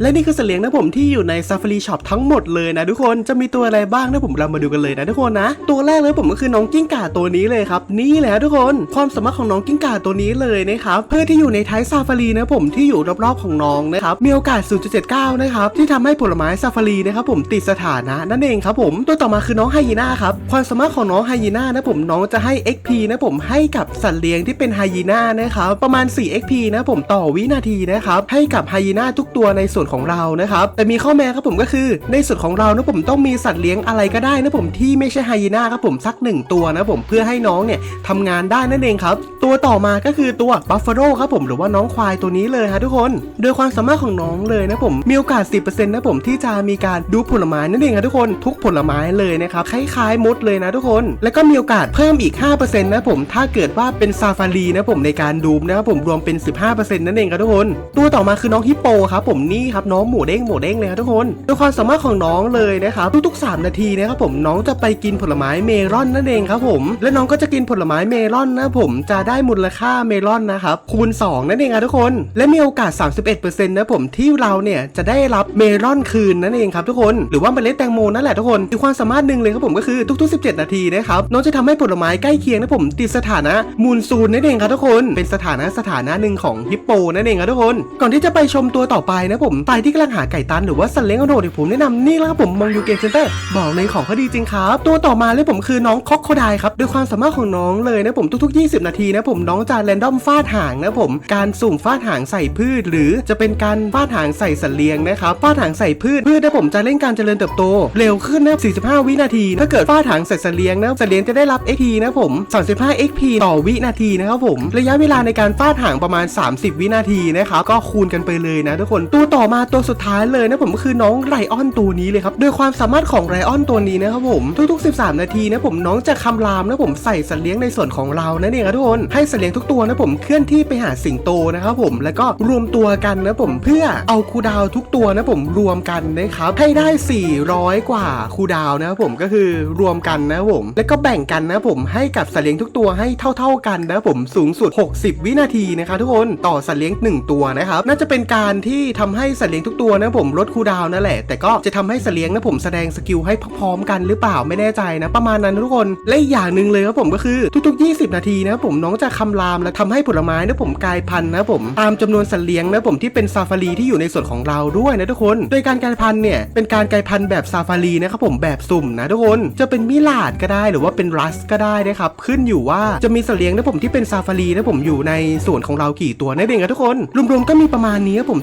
และนี่คือสัตว์เลี้ยงนะผมที่อยู่ใน Safari Shop ทั้งหมดเลยนะทุกคนจะมีตัวอะไรบ้างนะผมเรามาดูกันเลยนะทุกคนนะ ตัวแรกเลยผมก็คือน้องกิ้งก่าตัวนี้เลยครับ นี่แหละทุกคนความสามารถของน้องกิ้งก่าตัวนี้เลยนะครับเพื่อที่อยู่ในท้ายซาฟารีนะผมที่อยู่รอบๆของน้องนะครับมีโอกาส 0.79 นะครับที่ทำให้ผลไม้ซาฟารีนะครับผมติดสถานะนั่นเองครับผมตัวต่อมาคือน้องไฮยีน่าครับความสามารถของน้องไฮยีน่านะผมน้องจะให้ XP นะผมให้กับสัตว์เลี้ยงที่เป็นไฮยีน่านะครับประมาณ 4 XP นะผมต่อวินาทีนะครับให้กับไฮยีน่าทุกตัวในส่วนของเรานะครับแต่มีข้อแม้ครับผมก็คือในส่วนของเรานะผมต้องมีสัตว์เลี้ยงอะไรก็ได้นะผมที่ไม่ใช่ไฮยีน่าครับผมสักหนึ่งตัวนะผมเพื่อให้น้องเนี่ยทำงานได้นั่นเองครับตัวต่อมาก็คือตัวบัฟฟาโลครับผมหรือว่าน้องควายตัวนี้เลยฮะทุกคน โดยความสามารถของน้องเลยนะผมมีโอกาส 10%นะผมที่จะมีการดูผลไม้นั่นเองครับทุกคนทุกผลไม้เลยนะครับคล้ายๆมดเลยนะทุกคน แล้วก็มีโอกาสเพิ่มอีก 5%นะผมถ้าเกิดว่าเป็นซาฟารีนะผมในการดูมนะครับผมรวมเป็น 15%นั่นเองครับทุกคน ตัวต่อมาคือน้องฮิปโปครับผมนี่ครับน้องหมูเด้งหมูเด้งเลยครับทุกคนโดยความสามารถของน้องเลยนะครับทุกๆ 3 นาทีนะครับผมน้องจะไปกินผลไม้เมลอนนั่นเองครับผมและน้องก็จะกินผลไม้เมลอนนะผมจะได้มูลค่าเมลอนนะครับคูณ 2 นั่นเองครับทุกคน และมีโอกาส 31%นะผมที่เราเนี่ยจะได้รับเมลอนคืนนั่นเองครับทุกคนหรือว่าเมล็ดแตงโมนั่นแหละทุกคนอีกความสามารถหนึ่งเลยครับผมก็คือทุก ๆ 17 นาทีนะครับน้องจะทำให้ผลไม้ใกล้เคียงนะผมติดสถานะมูลซูนนั่นเองครับทุกคน เป็นสถานะสถานะหนึ่งของฮิปโปนั่นเองครับทุกคน ก่อนที่จะไปชมตัวต่อไปนะผมใครที่กำลังหาไก่ตันหรือว่าสัตว์เลี้ยงกระโดดเนี่ยผมแนะนำนี่แล้วครับผมมองยูเกมเซ็นเตอร์บอกเลยของเขาดีจริงครับ ตัวต่อมาเลยผมคือน้องคอกโคไดครับด้วยความสามารถของน้องเลยนะผมทุกๆ 20 นาทีนะผมน้องจะแรนดอมฟาดหางนะผมการสุ่มฟาดหางใส่พืช หรือจะเป็นการฟาดหางใส่สัตว์เลี้ยงนะครับฟาดหางใส่พืชพืชนะผมจะเร่งการเจริญเติบโต เร็วขึ้นนะ45 วินาที ถ้าเกิดฟาดหางใส่สัตว์เลี้ยงนะสัตว์เลี้ยงจะได้รับ XP นะผม35 XP ต่อวินาทีนะครับผม ระยะเวลาในการฟาดหางประมาณ 30 วินาทีนะครับก็คูณกันไปเลยนะทุกคนตัวต่อมาาตัวสุดท้ายเลยนะผมก็คือน้องไรออนตัวนี้เลยครับโดยความสามารถของไรออนตัวนี้นะครับผมทุกๆ 13 นาทีนะผมน้องจะคำรามนะผมใส่สัตว์เลี้ยงในส่วนของเรานั่นเองครับทุกคนให้สัตว์เลี้ยงทุกตัวนะผมเคลื่อนที่ไปหาสิงโตนะครับผมแล้วก็รวมตัวกันนะผมเพื่อเอาคูดาวทุกตัวนะผมรวมกันนะครับให้ได้ 400 กว่าคูดาวนะครับผมก็คือรวมกันนะผม แล้วก็แบ่งกันนะผมให้กับสัตว์เลี้ยงทุกตัวให้เท่า ๆกันนะผมสูงสุด 60 วินาทีนะครับทุกคนต่อสัตว์เลี้ยงหนึ่งตัวนะครับน่าจะเป็นการที่ทำให้สัตว์เลี้ยงทุกตัวนะผมลดคูดาวนั่นแหละ แต่ก็จะทำให้สัตว์เลี้ยงนะผมแสดงสกิลให้พร้อมกันหรือเปล่าไม่แน่ใจนะ ประมาณนั้นทุกคน และอีกอย่างหนึ่งเลยครับผมก็คือทุกๆ 20 นาทีนะผมน้องจะคำรามและทำให้ผลไม้นะผมกลายพันธุ์นะผมตามจำนวนสัตว์เลี้ยงนะผมที่เป็นซาฟารีที่อยู่ในส่วนของเราด้วยนะทุกคน โดยการกลายพันธุ์เนี่ยเป็นการกลายพันธุ์แบบซาฟารีนะครับผมแบบสุ่มนะทุกคนจะเป็นมิลาดก็ได้หรือว่าเป็นรัสก็ได้นะครับขึ้นอยู่ว่าจะมีสัตว์เลี้ยงนะผมที่เป็นซาฟารีนะผมอยู่ในส่วนของเรากี่ตัวนั่นเองครับทุกคนรวมๆก็มีประมาณนี้ครับผม